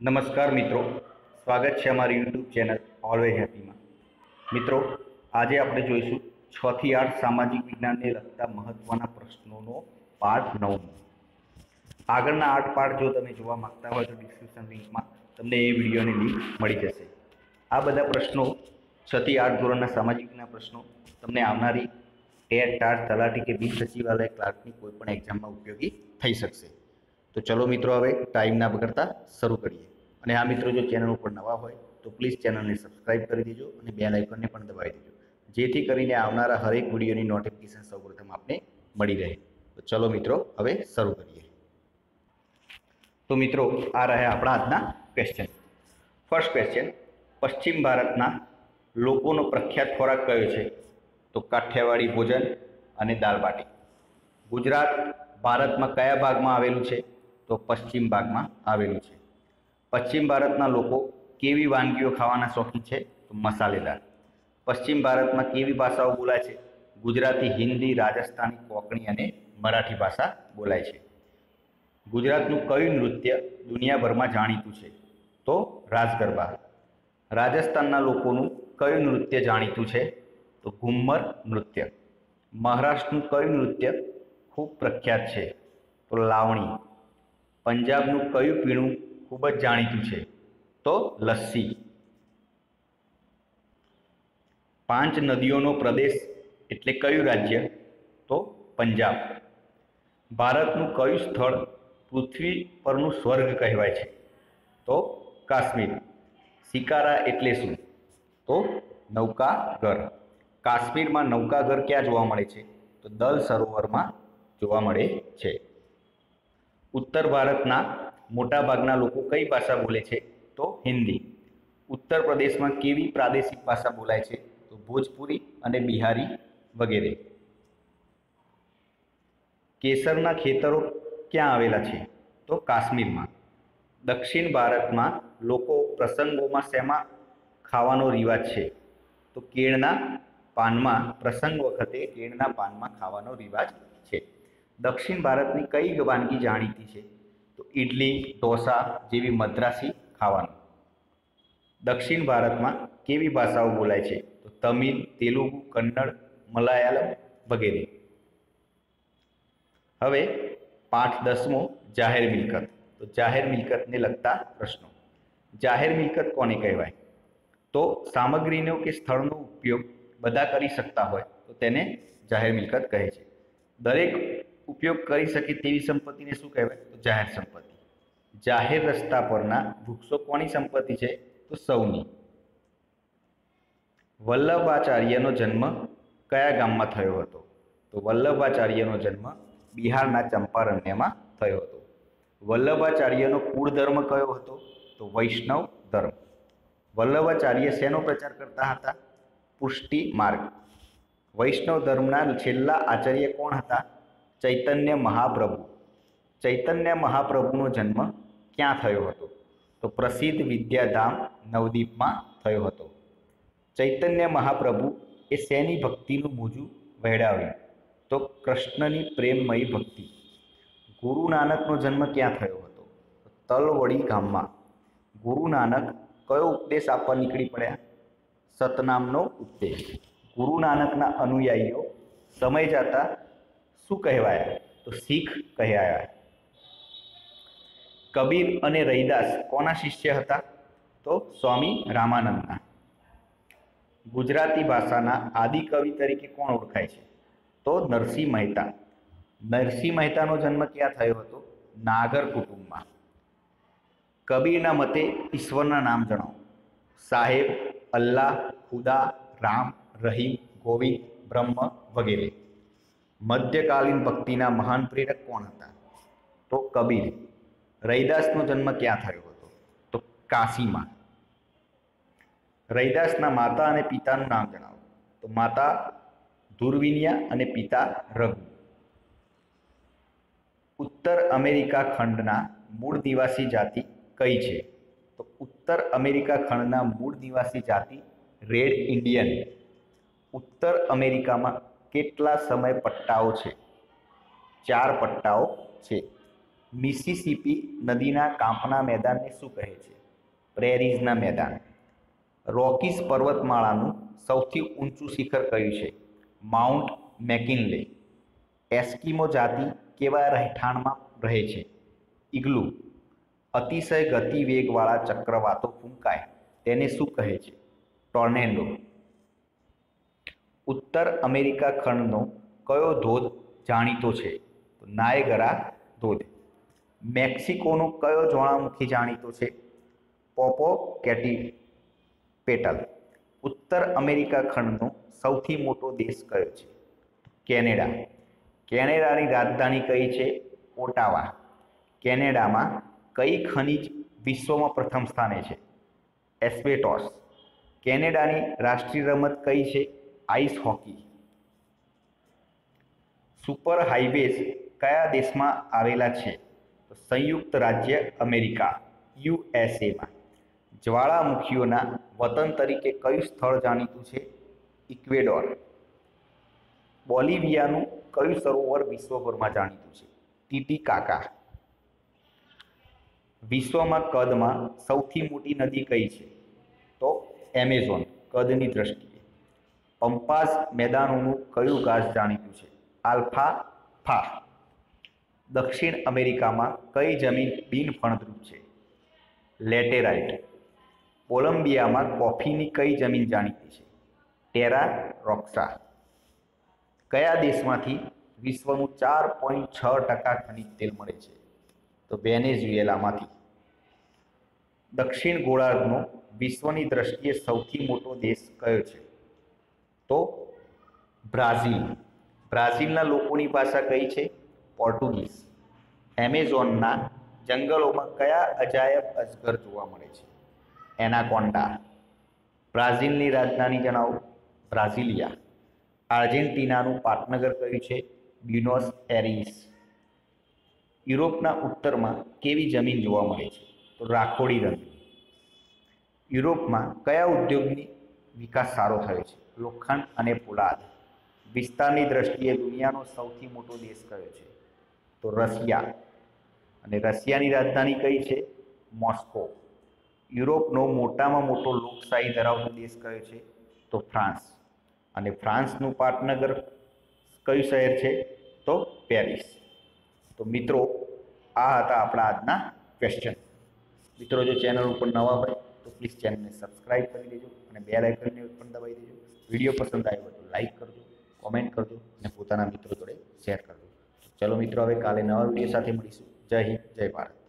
નમસ્કાર મિત્રો. સ્વાગત છે અમારી યુટ્યુબ ચેનલ ઓલવેઝ હેપીમાં મિત્રો, આજે આપણે જોઈશું છ થી આઠ સામાજિક વિજ્ઞાનને લગતા મહત્વના પ્રશ્નોનો પાઠ નવમો. આગળના આઠ પાઠ જો તમે જોવા માંગતા હોય તો ડિસ્ક્રિપ્શન લિંકમાં તમને એ વિડીયોની લિંક મળી જશે. આ બધા પ્રશ્નો છ થી આઠ ધોરણના સામાજિક વિજ્ઞાન પ્રશ્નો તમને આવનારી ટેટ, ટાટ, તલાટી કે બિન સચિવાલય ક્લાર્કની કોઈ પણ એક્ઝામમાં ઉપયોગી થઈ શકશે. તો ચલો મિત્રો હવે ટાઈમ ના બગડતા શરૂ કરીએ. અને આ મિત્રો જો ચેનલ ઉપર નવા હોય તો પ્લીઝ ચેનલને સબસ્ક્રાઈબ કરી દેજો અને બે આઇકનને પણ દબાવી દેજો. જેથી કરીને આવનારા હરેક વિડીયોની નોટિફિકેશન સૌપ્રથમ આપને મળી રહે. તો ચલો મિત્રો હવે શરૂ કરીએ. તો મિત્રો આ રહ્યા આપણા આજના ક્વેશ્ચન ફર્સ્ટ ક્વેશ્ચન પશ્ચિમ ભારતના લોકોનો પ્રખ્યાત ખોરાક કયો છે? તો કાઠિયાવાડી ભોજન અને દાલ બાટી. ગુજરાત, ભારતમાં કયા ભાગમાં આવેલું છે? તો પશ્ચિમ ભાગમાં આવેલું છે. પશ્ચિમ ભારતના લોકો કેવી વાનગીઓ ખાવાના શોખીન છે તો મસાલેદાર. પશ્ચિમ ભારતમાં કેવી ભાષાઓ બોલાય છે? ગુજરાતી, હિન્દી, રાજસ્થાની, કોંકણી અને મરાઠી ભાષા બોલાય છે. ગુજરાતનું કયું નૃત્ય દુનિયાભરમાં જાણીતું છે? તો રાસ ગરબા રાજસ્થાનના લોકોનું કયું નૃત્ય જાણીતું છે? તો ઘુમ્મર નૃત્ય. મહારાષ્ટ્રનું કયું નૃત્ય ખૂબ પ્રખ્યાત છે? તો લાવણી. પંજાબનું કયું પીણું ખૂબ જ જાણીતું છે? તો લસ્સી. પાંચ નદીઓનો પ્રદેશ એટલે કયું રાજ્ય? તો પંજાબ. ભારતનું કયું સ્થળ પૃથ્વી પરનું સ્વર્ગ કહેવાય છે? તો કાશ્મીર. શિકારા એટલે શું? તો નૌકાગર. કાશ્મીરમાં નૌકાગર ક્યાં જોવા મળે છે? તો દલ સરોવરમાં જોવા મળે છે. ઉત્તર ભારતના મોટાભાગના લોકો કઈ ભાષા બોલે છે? તો હિન્દી. ઉત્તર પ્રદેશમાં કેવી પ્રાદેશિક ભાષા બોલાય છે? તો ભોજપુરી અને બિહારી વગેરે. કેસરના ખેતરો ક્યાં આવેલા છે? તો કાશ્મીરમાં. દક્ષિણ ભારતમાં લોકો પ્રસંગોમાં શેમાં ખાવાનો રિવાજ છે? તો કેળના પાનમાં, પ્રસંગ વખતે કેળના પાનમાં ખાવાનો રિવાજ છે. દક્ષિણ ભારતની કઈ વાનગી જાણીતી છે? તો ઇડલી ઢોસા જેવી મદ્રાસી ખાવાનું. દક્ષિણ ભારતમાં કેવી ભાષાઓ બોલાય છે? તો તમિલ, તેલુગુ, કન્નડ, મલયાલમ વગેરે. હવે પાઠ દસમો જાહેર મિલકત. તો જાહેર મિલકતને લગતા પ્રશ્નો. જાહેર મિલકત કોને કહેવાય? તો સામગ્રીનો કે સ્થળનો ઉપયોગ બધા કરી શકતા હોય તો તેને જાહેર મિલકત કહે છે. દરેક ઉપયોગ કરી શકે તેવી સંપત્તિને શું કહેવાય? તો જાહેર સંપત્તિ. જાહેર રસ્તા પરના વૃક્ષો કોની સંપત્તિ છે? તો સૌની. વલ્લભાચાર્યનો જન્મ કયા ગામમાં થયો હતો? તો વલ્લભાચાર્યનો જન્મ બિહારના ચંપારણ્યમાં થયો હતો. વલ્લભાચાર્યનો કુળ ધર્મ કયો હતો? તો વૈષ્ણવ ધર્મ. વલ્લભાચાર્ય શેનો પ્રચાર કરતા હતા? પુષ્ટિ માર્ગ. વૈષ્ણવ ધર્મના છેલ્લા આચાર્ય કોણ હતા? ચૈતન્ય મહાપ્રભુ. ચૈતન્ય મહાપ્રભુનો જન્મ ક્યાં થયો હતો? તો પ્રસિદ્ધ વિદ્યાધામ નવદીપમાં થયો હતો. ચૈતન્ય મહાપ્રભુ એ શેની ભક્તિનું મોજું વહેડાવ્યું? તો કૃષ્ણની પ્રેમમયી ભક્તિ. ગુરુ નાનકનો જન્મ ક્યાં થયો હતો? તલવડી ગામમાં. ગુરુ નાનક કયો ઉપદેશ આપવા નીકળી પડ્યા? સતનામનો ઉપદેશ. ગુરુ નાનકના અનુયાયીઓ સમય જતા શું કહેવાયા? તો શીખ કહેવાયા. કબીર અને રૈદાસ કોના શિષ્ય હતા? તો સ્વામી રામાનંદના. ગુજરાતી ભાષાના આદિકવિ તરીકે કોણ ઓળખાય છે? તો નરસિંહ મહેતા. નરસિંહ મહેતાનો જન્મ ક્યાં થયો હતો? નાગર કુટુંબમાં. કબીરના મતે ઈશ્વરના નામ જણાવો. સાહેબ, અલ્લાહ, ખુદા, રામ, રહીમ, ગોવિંદ, બ્રહ્મ વગેરે. મધ્યકાલીન ભક્તિના મહાન પ્રેરક કોણ હતા? તો કબીર. રૈદાસનો જન્મ ક્યાં થયો હતો? તો કાશીમાં. રૈદાસના માતા અને પિતાનું નામ જણાવો. તો માતા દુર્વિનિયા અને પિતા રઘુ. ઉત્તર અમેરિકા ખંડના મૂળ નિવાસી જાતિ કઈ છે? તો ઉત્તર અમેરિકા ખંડના મૂળ નિવાસી જાતિ રેડ ઇન્ડિયન. ઉત્તર અમેરિકામાં કેટલા સમય પટ્ટાઓ છે? ચાર પટ્ટાઓ છે. મિસિસિપી નદીના કાંપના મેદાનને શું કહે છે? પ્રેરીઝના મેદાન. રોકીઝ પર્વતમાળાનું સૌથી ઊંચું શિખર કયું છે? માઉન્ટ મેકિનલે. એસ્કિમો જાતિ કેવા રહેઠાણમાં રહે છે? ઇગ્લુ. અતિશય ગતિ વેગવાળા ચક્રવાતો ફૂંકાય. તેને શું કહે છે? ટોર્નેડો ઉત્તર અમેરિકા ખંડનો કયો ધોધ જાણીતો છે? નાયગરા ધોધ. મેક્સિકોનો કયો જ્વાળામુખી જાણીતો છે? Popocatepetl. ઉત્તર અમેરિકા ખંડનો સૌથી મોટો દેશ કયો છે? કેનેડા. કેનેડાની રાજધાની કઈ છે? ઓટાવા. કેનેડામાં કઈ ખનિજ વિશ્વમાં પ્રથમ સ્થાને છે? એસ્બેટોસ કેનેડાની રાષ્ટ્રીય રમત કઈ છે? Ice hockey. સુપર હાઈવેઝ કયા દેશમાં આવેલા છે? સંયુક્ત રાજ્ય અમેરિકા યુએસએમાં જ્વાળામુખીઓના વતન તરીકે કયું સ્થળ જાણીતું છે? ઇક્વેડોર. બોલિવિયાનું કયું સરોવર વિશ્વભરમાં જાણીતું છે? ટીટીકાકા વિશ્વમાં કદમાં સૌથી મોટી નદી કઈ છે? તો એમેઝોન, કદની દ્રષ્ટિએ. પંપાસ મેદાનોનું કયું ઘાસ જાણીતું છે? Alfalfa. દક્ષિણ અમેરિકામાં કઈ જમીન બિનફળદ્રુપ છે? લેટેરાઇટ. કોલંબિયામાં કોફીની કઈ જમીન જાણીતી છે? Terra roxa. કયા દેશમાંથી વિશ્વનું ચાર પોઈન્ટ છ ટકા ખનિજ તેલ મળે છે? તો વેનેઝુએલામાંથી. દક્ષિણ ગોળાર્ધનો વિશ્વની દ્રષ્ટિએ સૌથી મોટો દેશ કયો છે? તો બ્રાઝિલ. બ્રાઝિલના લોકોની ભાષા કઈ છે? પોર્ટુગીઝ. એમેઝોનના જંગલોમાં કયા અજાયબ અજગર જોવા મળે છે? એનાકોન્ડા. બ્રાઝિલની રાજધાની જણાવો. બ્રાઝિલિયા. આર્જેન્ટિનાનું પાટનગર કયું છે? Buenos Aires. યુરોપના ઉત્તરમાં કેવી જમીન જોવા મળે છે? તો રાખોડી રંગ યુરોપમાં કયા ઉદ્યોગની વિકાસ સારો થયો છે? લોખંડ અને પોલાદ. વિસ્તારની દ્રષ્ટિએ દુનિયાનો સૌથી મોટો દેશ કયો છે? તો રશિયા. અને રશિયાની રાજધાની કઈ છે? મોસ્કો. યુરોપનો મોટામાં મોટો લોકશાહી ધરાવતો દેશ કયો છે? તો ફ્રાન્સ. અને ફ્રાન્સનું પાટનગર કયું શહેર છે? તો પેરિસ. તો મિત્રો, આ હતા આપણા આજના ક્વેશ્ચન મિત્રો, જો ચેનલ ઉપર નવા હોય તો પ્લીઝ ચેનલને સબસ્ક્રાઈબ કરી દેજો અને બે લાઇકનને પણ દબાવી દેજો. વીડિયો પસંદ આવ્યો તો લાઈક કરજો કોમેન્ટ કરજો અને પોતાના મિત્રો જોડે શેર કરજો. ચલો મિત્રો, હવે કાલે નવા વીડિયો સાથે મળીશું. જય હિન્દ, જય ભારત.